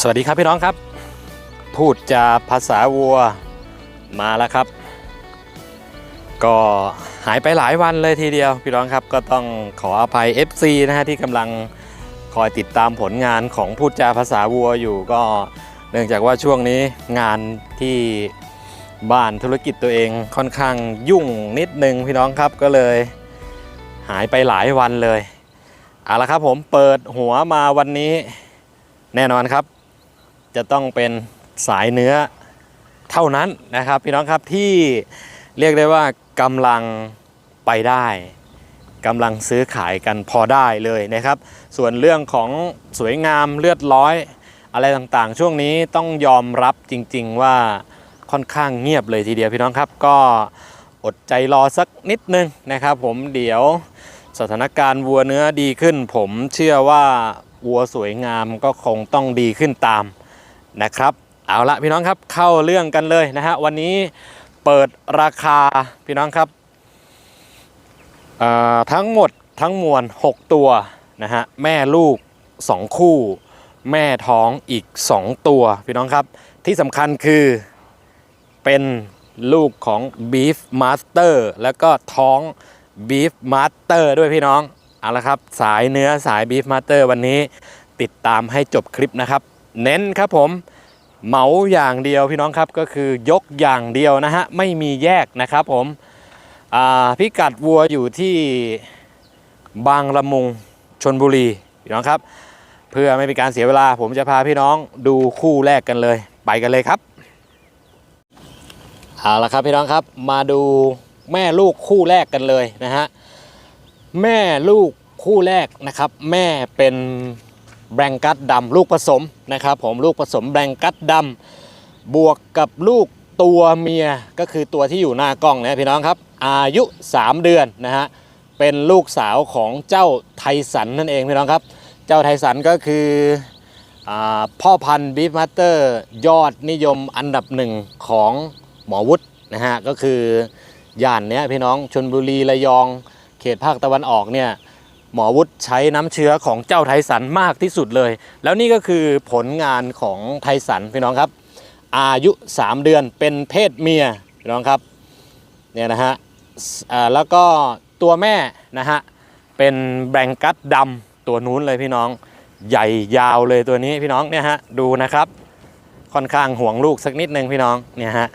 สวัสดีครับพี่น้องครับ พูดจาภาษาวัวมาแล้วครับ ก็หายไปหลายวันเลยทีเดียว พี่น้องครับก็ต้องขออภัย FC นะฮะที่กำลังคอยติดตามผลงานของพูดจาภาษาวัวอยู่ก็เนื่องจากว่าช่วงนี้งานที่บ้านธุรกิจตัวเองค่อนข้างยุ่งนิดนึงพี่น้องครับก็เลย หายไปหลายวันเลยเอาละครับผมเปิดหัวมาวันนี้แน่นอนครับ จะต้องเป็นสายเนื้อเท่านั้นนะครับ พี่น้องครับที่เรียกได้ว่ากำลังไปได้กำลังซื้อขายกันพอได้เลยนะครับ ส่วนเรื่องของสวยงามเลือดร้อย อะไรต่างๆ ช่วงนี้ต้องยอมรับจริง ๆ ว่าค่อนข้างเงียบเลยทีเดียวพี่น้องครับ ก็อดใจรอสักนิดนึงนะครับ ผมเดี๋ยวสถานการณ์วัวเนื้อดีขึ้น ผมเชื่อว่าวัวสวยงามก็คงต้องดีขึ้นตาม นะครับ เอาละพี่น้องครับเข้าเรื่องกันเลยนะฮะวันนี้เปิดราคาพี่น้องครับทั้งหมดทั้งมวล 6 ตัวนะฮะแม่ลูก 2 คู่ แม่ท้องอีก 2 ตัวพี่น้องครับที่สำคัญคือเป็นลูกของ Beef Master แล้วก็ท้อง Beef Master ด้วยพี่น้อง เอาละครับ สายเนื้อสาย Beef Master วันนี้ติดตามให้จบคลิปนะครับ เน้นครับผมเหมาอย่างเดียวพี่น้องครับก็คือยกอย่างเดียวนะฮะไม่มีแยกนะครับผมพิกัดวัวอยู่ที่บางละมุงชนบุรีพี่น้องครับ เพื่อไม่เป็นการเสียเวลา ผมจะพาพี่น้องดูคู่แรกกันเลย ไปกันเลยครับเอาละครับพี่น้องครับมาดูแม่ลูกคู่แรกกันเลยนะฮะแม่ลูกคู่แรกนะครับ แม่เป็น แบงกัสดำลูกผสมนะครับผมลูกผสมแบงกัสดำบวกกับลูกตัวเมียก็คือตัวที่อยู่หน้ากล้องนะพี่น้องครับ อายุ 3 เดือนนะฮะเป็นลูกสาวของเจ้าไทสันนั่นเองพี่น้องครับ เจ้าไทสันก็คืออพ่อพันธุ์บีฟมาสเตอร์ยอดนิยมอันดับหนึ่งของหมอวุฒินะฮะก็คือย่านเนี้ยพี่น้องชนบุรีระยอง เขตภาคตะวันออกเนี่ย หมอวุฒิใช้น้ำเชื้อของเจ้าไทสันมากที่สุดเลย แล้วนี่ก็คือผลงานของไทสันพี่น้องครับ อายุ 3 เดือนเป็นเพศเมียพี่น้องครับเนี่ยนะฮะแล้วก็ตัวแม่นะฮะเป็นแบงกัสดำตัวนู้นเลยพี่น้อง ใหญ่ยาวเลยตัวนี้พี่น้องเนี่ยฮะดูนะครับค่อนข้างห่วงลูกสักนิดนึงพี่น้องเนี่ยฮะ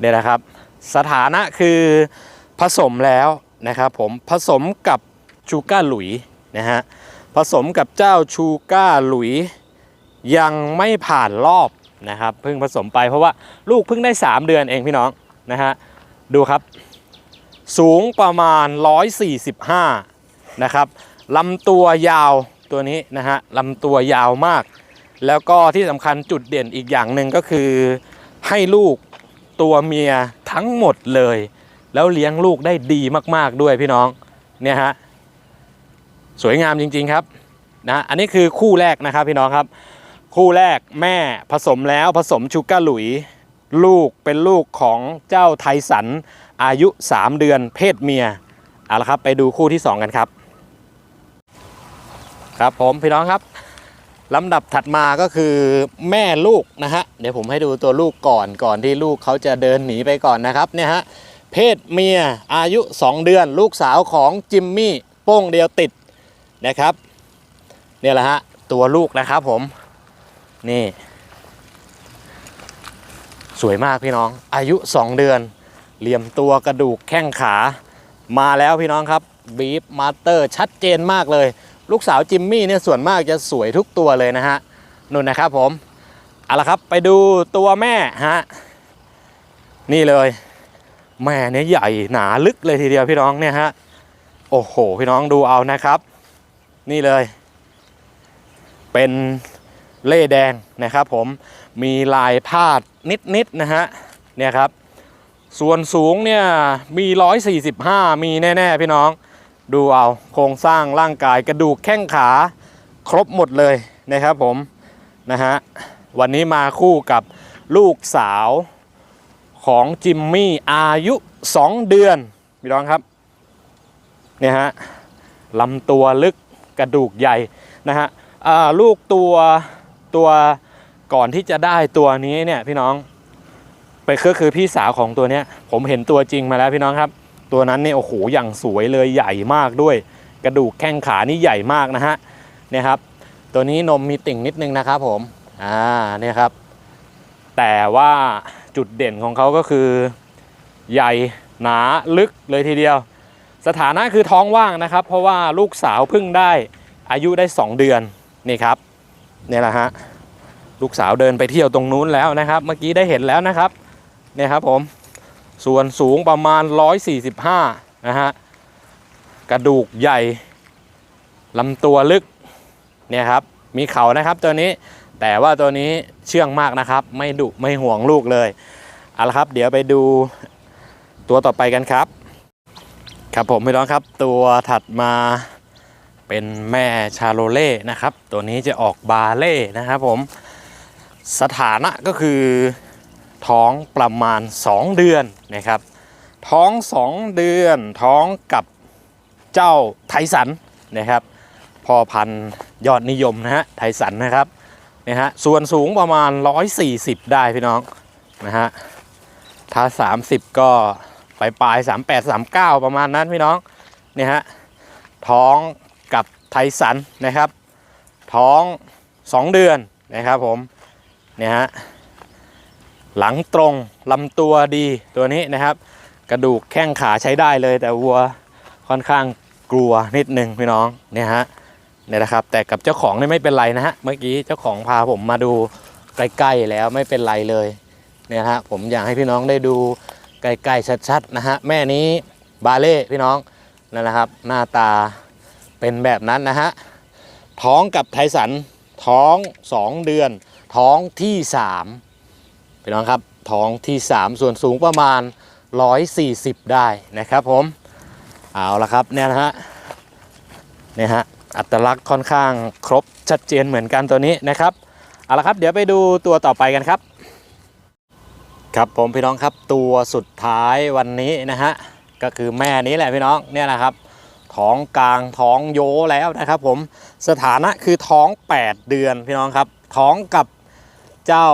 เนี่ยนะครับ สถานะคือผสมแล้วนะครับผมผสมกับ ชูก้าหลุยนะฮะผสมกับเจ้าชูก้าหลุย ยังไม่ผ่านรอบนะครับเพิ่งผสมไปเพราะว่าลูกเพิ่งได้ 3 เดือนเองพี่น้องนะฮะดูครับ สูงประมาณ 145 นะครับลำตัวยาวตัวนี้นะฮะลำตัวยาวมาก แล้วก็ที่สำคัญจุดเด่นอีกอย่างหนึ่งก็คือให้ลูกตัวเมียทั้งหมดเลย แล้วเลี้ยงลูกได้ดีมากๆด้วยพี่น้องเนี่ยฮะ สวยงามจริง ๆครับนะอันนี้คือคู่แรกนะครับพี่น้องครับ คู่แรกแม่ผสมแล้วผสมชูก้าหลุย ลูกเป็นลูกของเจ้าไทสัน อายุ 3 เดือนเพศเมียเอาละครับไปดูคู่ที่ 2 กันครับ ครับผมพี่น้องครับลำดับถัดมาก็คือแม่ลูกนะฮะเดี๋ยวผมให้ดูตัวลูกก่อนก่อนที่ลูกเขาจะเดินหนีไปก่อนนะครับเนี่ยฮะเพศเมียอายุ 2 เดือน ลูกสาวของจิมมี่โป้งเดียวติด นะครับเนี่ยแหละฮะตัวลูกนะครับผมนี่ สวยมากพี่น้อง อายุ 2 เดือน เหลี่ยมตัวกระดูกแข้งขา มาแล้วพี่น้องครับบีฟมาสเตอร์ชัดเจนมากเลย ลูกสาวจิมมี่เนี่ยส่วนมากจะสวยทุกตัวเลยนะฮะนุ่นนะครับผมเอาละครับไปดูตัวแม่ฮะนี่เลยแม่เนี่ยใหญ่หนาลึกเลยทีเดียวพี่น้องเนี่ยฮะโอ้โห พี่น้องดูเอานะครับ นี่เลย เป็นเล่แดงนะครับผมมีลายพาดนิดๆนะฮะเนี่ยครับ ส่วนสูงเนี่ยมี 145 มีแน่ๆพี่น้อง ดูเอาโครงสร้างร่างกายกระดูกแข้งขาครบหมดเลยนะครับผมนะฮะวันนี้มาคู่กับลูกสาวของจิมมี่อายุ 2 เดือนพี่น้องครับเนี่ยฮะลำตัวลึก กระดูกใหญ่นะฮะลูกตัวตัวก่อนที่จะได้ตัวนี้เนี่ยพี่น้องไปก็คือพี่สาวของตัวเนี้ยผมเห็นตัวจริงมาแล้วพี่น้องครับ ตัวนั้นเนี่ยโอ้โหอย่างสวยเลยใหญ่มากด้วย กระดูกแข้งขานี่ใหญ่มากนะฮะเนี่ยครับ ตัวนี้นมมีติ่งนิดนึงนะครับผมอ่าเนี่ยครับ แต่ว่าจุดเด่นของเขาก็คือ ใหญ่หนาลึกเลยทีเดียว สถานะคือท้องว่างนะครับ เพราะว่าลูกสาวเพิ่งได้อายุได้ 2 เดือนนี่ครับนี่แหละฮะลูกสาวเดินไปเที่ยวตรงนู้นแล้วนะครับ เมื่อกี้ได้เห็นแล้วนะครับเนี่ยครับผมส่วนสูงประมาณ 145นะฮะกระดูกใหญ่ลำตัวลึกเนี่ยครับมีเขานะครับตัวนี้แต่ว่าตัวนี้เชื่องมากนะครับ ไม่ดุไม่ห่วงลูกเลยเอาละครับ เดี๋ยวไปดูตัวต่อไปกันครับ ครับผมพี่น้องครับ ตัวถัดมาเป็นแม่ชาโลเล่นะครับ ตัวนี้จะออกบาเล่นะครับผมสถานะก็คือท้องประมาณ 2 เดือนนะครับ ท้อง 2 เดือนท้องกับเจ้าไทสันนะครับพ่อพันธุ์ยอดนิยมนะฮะไทสันนะครับนะฮะส่วนสูงประมาณ 140 ได้พี่น้องนะฮะถ้า 30 ก็ ปลายปลายสามแปดสามเก้าประมาณนั้นพี่น้องเนี่ยฮะท้องกับไทสันนะครับ ท้อง2เดือนนะครับผมเนี่ยฮะหลังตรงลำตัวดีตัวนี้นะครับ กระดูกแข้งขาใช้ได้เลย แต่วัวค่อนข้างกลัวนิดนึงพี่น้องเนี่ยฮะเนี่ยนะครับ แต่กับเจ้าของนี่ไม่เป็นไรนะฮะเมื่อกี้เจ้าของพาผมมาดูใกล้ๆแล้วไม่เป็นไรเลยเนี่ยฮะผมอยากให้พี่น้องได้ดู ใกล้ๆชัดๆนะฮะแม่นี้บาเล่พี่น้องนั่นแหละครับ หน้าตาเป็นแบบนั้นนะฮะท้องกับไทสันท้อง 2 เดือน ท้องที่3พี่น้องครับท้องที่ 3 ส่วนสูงประมาณ 140 ได้นะครับผมเอาละครับเนี่ยนะฮะเนี่ยฮะอัตลักษณ์ค่อนข้างครบชัดเจนเหมือนกันตัวนี้นะครับเอาละครับ เดี๋ยวไปดูตัวต่อไปกันครับ ครับผมพี่น้องครับตัวสุดท้ายวันนี้นะฮะก็คือแม่นี้แหละพี่น้องเนี่ยนะครับท้องกลางท้องโยแล้วนะครับ ผมสถานะคือท้อง 8 เดือนพี่น้องครับ ท้องกับเจ้า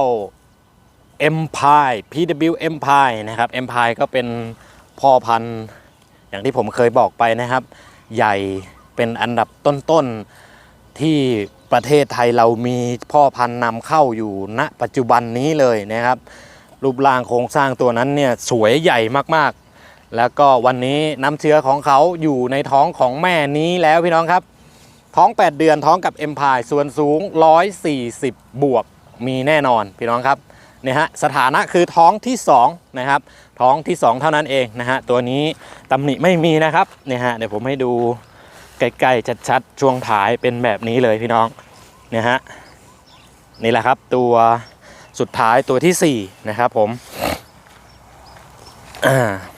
Empire PW Empire นะครับ Empire ก็เป็นพ่อพันธุ์อย่างที่ผมเคยบอกไปนะครับ ใหญ่เป็นอันดับต้นๆที่ประเทศไทยเรามีพ่อพันธุ์นำเข้าอยู่ณปัจจุบันนี้เลยนะครับ รูปร่างโครงสร้างตัวนั้นเนี่ยสวยใหญ่มากๆ แล้วก็วันนี้น้ำเชื้อของเขาอยู่ในท้องของแม่นี้แล้วพี่น้องครับ ท้อง 8 เดือนท้องกับ e m p i r e ส่วนสูง 140 บวกมีแน่นอนพี่น้องครับเนี่ยฮะสถานะคือท้องที่2นะครับท้องที่ 2 เท่านั้นเองนะฮะตัวนี้ตำหนิไม่มีนะครับเนี่ยฮะเดี๋ยวผมให้ดูใกล้ๆชัดๆช่วงท้ายเป็นแบบนี้เลยพี่น้องเนี่ยฮะนี่แหละครับตัว สุดท้ายตัวที่4นะครับผม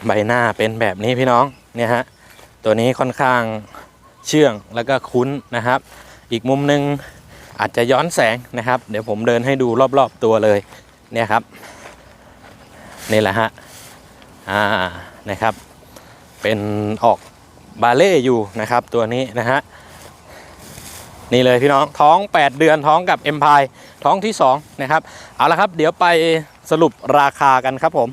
ใบหน้าเป็นแบบนี้พี่น้องเนี่ยฮะตัวนี้ค่อนข้างเชื่องแล้วก็คุ้นนะครับ อีกมุมหนึ่งอาจจะย้อนแสงนะครับ เดี๋ยวผมเดินให้ดูรอบๆตัวเลยเนี่ยครับนี่แหละฮะอ่านะครับ เป็นออกบาเล่อยู่นะครับตัวนี้นะฮะ นี่เลยพี่น้องท้อง 8 เดือนท้องกับ e m p i r e ท้องที่ 2 นะครับ เอาละครับ เดี๋ยวไปสรุปราคากันครับผม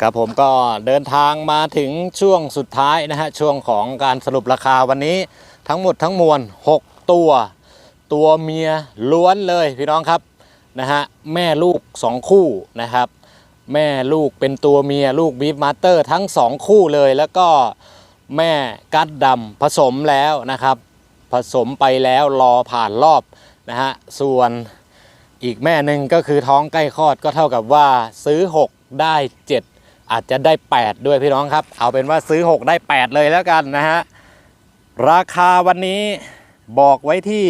ครับผมก็เดินทางมาถึงช่วงสุดท้ายนะฮะช่วงของการสรุปราคาวันนี้ทั้งหมดทั้งมวล 6 ตัว ตัวเมียล้วนเลยพี่น้องครับนะฮะแม่ลูก 2 คู่นะครับ แม่ลูกเป็นตัวเมียลูกบีฟมาสเตอร์ทั้ง 2 คู่เลยแล้วก็ แม่กัดดำผสมแล้วนะครับ ผสมไปแล้วรอผ่านรอบนะฮะส่วนอีกแม่หนึ่งก็คือท้องใกล้คลอดก็เท่ากับว่าซื้อ 6 ได้ 7 อาจจะได้ 8 ด้วยพี่น้องครับ เอาเป็นว่าซื้อ 6 ได้ 8 เลยแล้วกันนะฮะราคาวันนี้บอกไว้ที่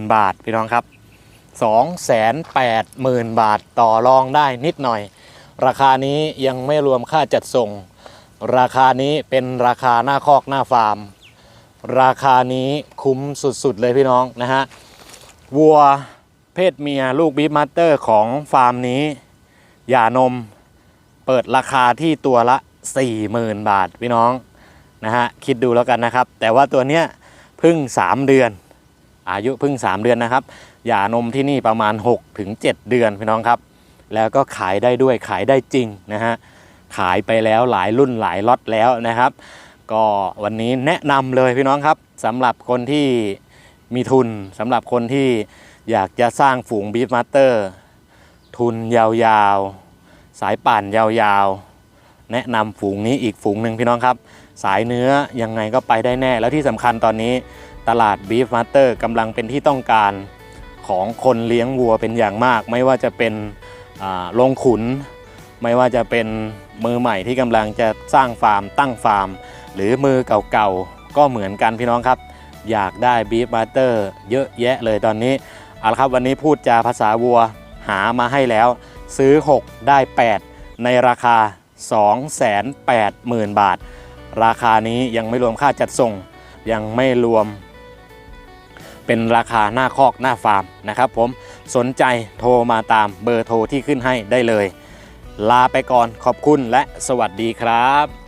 280,000 บาทพี่น้องครับ 280,000 บาทต่อรองได้นิดหน่อย ราคานี้ยังไม่รวมค่าจัดส่ง ราคานี้เป็นราคาหน้าคอกหน้าฟาร์ม ราคานี้คุ้มสุดๆเลยพี่น้องนะฮะวัวเพศเมียลูกบีมาสเตอร์ของฟาร์มนี้หย่านมเปิดราคาที่ตัวละ 40,000 บาทพี่น้องนะฮะคิดดูแล้วกันนะครับ แต่ว่าตัวเนี้ยเพิ่ง 3 เดือน อายุเพิ่ง 3 เดือนนะครับหย่านมที่นี่ประมาณ6ถึง7เดือนพี่น้องครับ แล้วก็ขายได้ด้วยขายได้จริงนะฮะขายไปแล้วหลายรุ่นหลายล็อตแล้วนะครับ ก็วันนี้แนะนำเลยพี่น้องครับสำหรับคนที่มีทุนสำหรับคนที่อยากจะสร้างฝูงบีฟมาสเตอร์ทุนยาวๆ สายป่านยาวๆ แนะนำฝูงนี้อีกฝูงหนึ่งพี่น้องครับ สายเนื้อยังไงก็ไปได้แน่ แล้วที่สำคัญตอนนี้ตลาดบีฟมาสเตอร์กำลังเป็นที่ต้องการของคนเลี้ยงวัวเป็นอย่างมาก ไม่ว่าจะเป็น อ่าโรงขุน ไม่ว่าจะเป็นมือใหม่ที่กำลังจะสร้างฟาร์ม ตั้งฟาร์ม หรือมือเก่าๆ ก็เหมือนกันพี่น้องครับ อยากได้บีฟมาสเตอร์เยอะแยะเลยตอนนี้เอาละครับวันนี้พูดจาภาษาวัวหามาให้แล้ว ซื้อ 6 ได้ 8 ในราคา 280,000 บาท ราคานี้ยังไม่รวมค่าจัดส่ง ยังไม่รวม เป็นราคาหน้าคอกหน้าฟาร์มนะครับผมสนใจโทรมาตามเบอร์โทรที่ขึ้นให้ได้เลย ลาไปก่อนขอบคุณและสวัสดีครับ